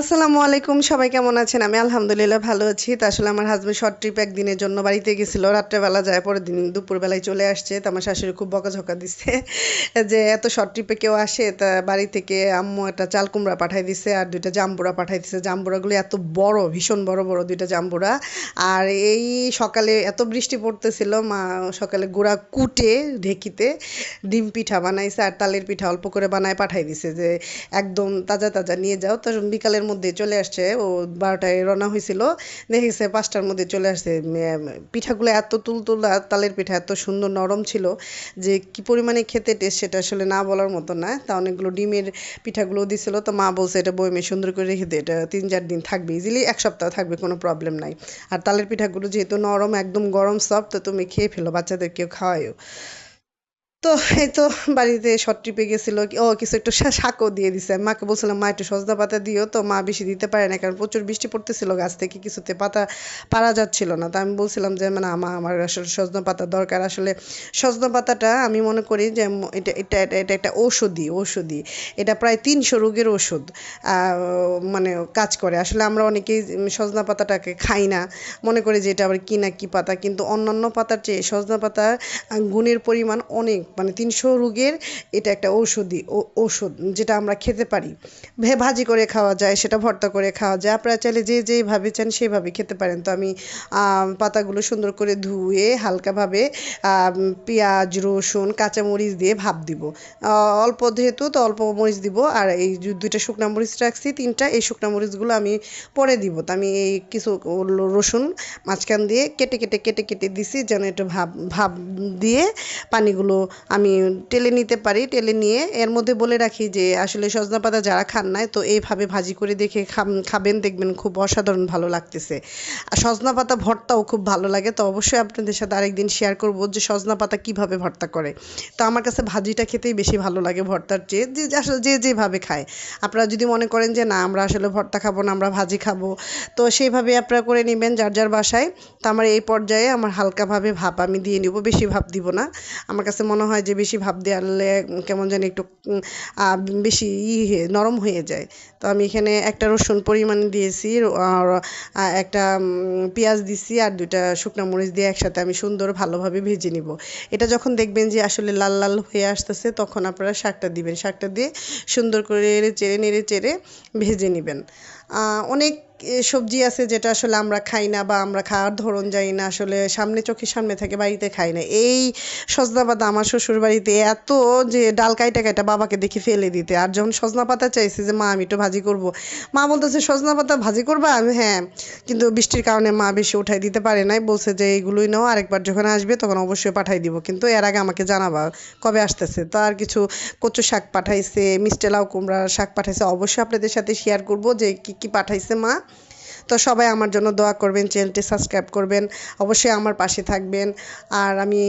আসসালামু আলাইকুম, সবাই কেমন আছেন? আমি আলহামদুলিল্লাহ ভালো আছি। তা আসলে আমার হাজব্যান্ড শর্ট ট্রিপ একদিনের জন্য বাড়িতে গেছিল। রাত্রেবেলা যায় পরের দিন দুপুরবেলায় চলে আসছে। তো আমার শাশুড়ি খুব বকাঝকা দিচ্ছে যে এত শর্ট ট্রিপে কেউ আসে, তা বাড়ি থেকে আম্মু একটা চাল কুমড়া পাঠাই দিছে আর দুইটা জাম্বুরা পাঠাই দিছে। জাম্বুরাগুলো এত বড়, ভীষণ বড় বড় দুইটা জাম্বুরা আর এই সকালে এত বৃষ্টি পড়তেছিল, মা সকালে গুঁড়া কুটে ঢেকিতে ডিম পিঠা বানাইছে আর তালের পিঠা অল্প করে বানায় পাঠাই দিছে যে একদম তাজা তাজা নিয়ে যাও। তো বিকালের মধ্যে চলে আসছে, ও বারোটায় রওনা হয়েছিল। দেখেছে পাঁচটার মধ্যে চলে আসছে। পিঠাগুলো এত তুলতুলা, তালের পিঠা এত সুন্দর নরম ছিল যে কি পরিমাণে খেতে টেস্ট সেটা আসলে না বলার মতো না। তা অনেকগুলো ডিমের পিঠাগুলো দিছিল। তো মা বলছে, এটা বইমে সুন্দর করে রেখে দে, এটা তিন চার দিন থাকবে ইজিলি এক সপ্তাহ থাকবে, কোনো প্রবলেম নাই। আর তালের পিঠাগুলো যেহেতু নরম, একদম গরম সফট তো তুমি খেয়ে ফেলো, বাচ্চাদেরকেও খাওয়াইও তো এই তো বাড়িতে শর্ট ট্রিপে গেছিল, ও কিছু একটু শাকও দিয়ে দিছে। মাকে বলছিলাম, মা, একটু সজনা পাতা দিও। তো মা বেশি দিতে পারে না, কারণ প্রচুর বৃষ্টি পড়তেছিল, গাছ থেকে কিছুতে পাতা পারা যাচ্ছিল না। তো আমি বলছিলাম যে মানে আমা আমার আসলে সজনা পাতা দরকার। আসলে সজনা পাতাটা আমি মনে করি যে এটা এটা এটা একটা ঔষধি ঔষধি। এটা প্রায় তিনশো রোগের ওষুধ মানে কাজ করে। আসলে আমরা অনেকেই সজনা পাতাটাকে খাই না। মনে করি যে, এটা আবার কি না কি পাতা? কিন্তু অন্যান্য পাতার চেয়ে সজনা পাতার গুণের পরিমাণ অনেক মানে তিনশো রোগের এটা একটা ঔষধি ঔষধ যেটা আমরা খেতে পারি। ভে, ভাজি করে খাওয়া যায়, সেটা ভর্তা করে খাওয়া যায়। আপনারা চাইলে যে যেভাবে চান সেভাবে খেতে পারেন। তো আমি পাতাগুলো সুন্দর করে ধুয়ে হালকাভাবে পেঁয়াজ, রসুন, কাঁচামরিচ দিয়ে ভাপ দিব। অল্প যেহেতু, তো অল্প মরিচ দিব। আর এই দুইটা শুকনা মরিচ রাখছি, তিনটা, এই শুকনা মরিচগুলো আমি পরে দিব। তো আমি এই কিছু রসুন মাঝখান দিয়ে কেটে কেটে কেটে কেটে দিছি, যেন একটু ভাব ভাব দিয়ে পানিগুলো আমি টেলে নিতে পারি, টেলে নিয়ে। এর মধ্যে বলে রাখি যে, আসলে সজনা পাতা যারা খান নাই, তো এইভাবে ভাজি করে দেখে খাবেন, দেখবেন খুব অসাধারণ ভালো লাগতেছে। আর সজনা পাতা ভর্তাও খুব ভালো লাগে, তো অবশ্যই আপনাদের সাথে আরেকদিন শেয়ার করব যে, সজনা পাতা কীভাবে ভর্তা করে। তো আমার কাছে ভাজিটা খেতেই বেশি ভালো লাগে ভর্তার চেয়ে যে, আসলে যে, যেভাবে খায়। আপনারা যদি মনে করেন যে, না, আমরা আসলে ভর্তা খাব না, আমরা ভাজি খাব। তো সেইভাবে আপনারা করে নেবেন যার যার বাসায়। তো আমার এই পর্যায়ে আমার হালকাভাবে ভাপ আমি দিয়ে নিব, বেশি ভাপ দিব না। আমার কাছে মনে হয় যে বেশি ভাপ দেওয়ালে কেমন যেন একটু বেশি ই নরম হয়ে যায়। তো আমি এখানে একটা রসুন পরিমাণ দিয়েছি আর একটা পেঁয়াজ দিছি আর দুইটা শুকনো মরিচ দিয়ে একসাথে আমি সুন্দর ভালোভাবে ভেজে নিব। এটা যখন দেখবেন যে আসলে লাল লাল হয়ে আসতেছে, তখন আপনারা শাকটা দিবেন। শাকটা দিয়ে সুন্দর করে চেড়ে, নেড়ে চেড়ে ভেজে নেবেন। অনেক সবজি আছে যেটা আসলে আমরা খাই না বা আমরা খাওয়ার ধরন জানি না, আসলে সামনে চোখের সামনে থাকে বাড়িতে খাই না। এই সজনা পাতা আমার শ্বশুর বাড়িতে এত যে ডাল কাইটা কাইটা বাবাকে দেখি ফেলে দিতে। আর যখন সজনা পাতা চাইছে যে, মা, আমি একটু ভাজি করব। মা বলতেছে, সজনা পাতা ভাজি করবা? আমি হ্যাঁ। কিন্তু বৃষ্টির কারণে মা বেশি উঠাই দিতে পারে নাই। বলছে যে, এইগুলোই নাও, আরেকবার যখন আসবে তখন অবশ্যই পাঠাই দিব। কিন্তু এর আগে আমাকে জানাবা কবে আসতেছে। তো আর কিছু কচু শাক পাঠাইছে, মিষ্টি লাউ কুমড়ার শাক পাঠাইছে, অবশ্যই আপনাদের সাথে শেয়ার করব যে কী কী পাঠাইছে মা? তো সবাই আমার জন্য দোয়া করবেন, চ্যানেলটি সাবস্ক্রাইব করবেন, অবশ্যই আমার পাশে থাকবেন। আর আমি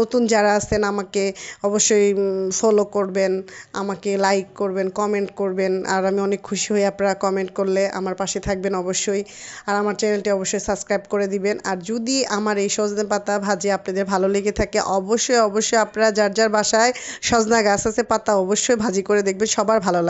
নতুন যারা আছেন আমাকে অবশ্যই ফলো করবেন, আমাকে লাইক করবেন কমেন্ট করবেন। আর আমি অনেক খুশি হই আপনারা কমেন্ট করলে আমার পাশে থাকবেন অবশ্যই। আর আমার চ্যানেলটি অবশ্যই সাবস্ক্রাইব করে দিবেন। আর যদি আমার এই সজনে পাতা ভাজি আপনাদের ভালো লেগে থাকে, অবশ্যই অবশ্যই আপনারা যার যার বাসায় সজনা গাছ আছে পাতা অবশ্যই ভাজি করে দেখবেন, সবার ভালো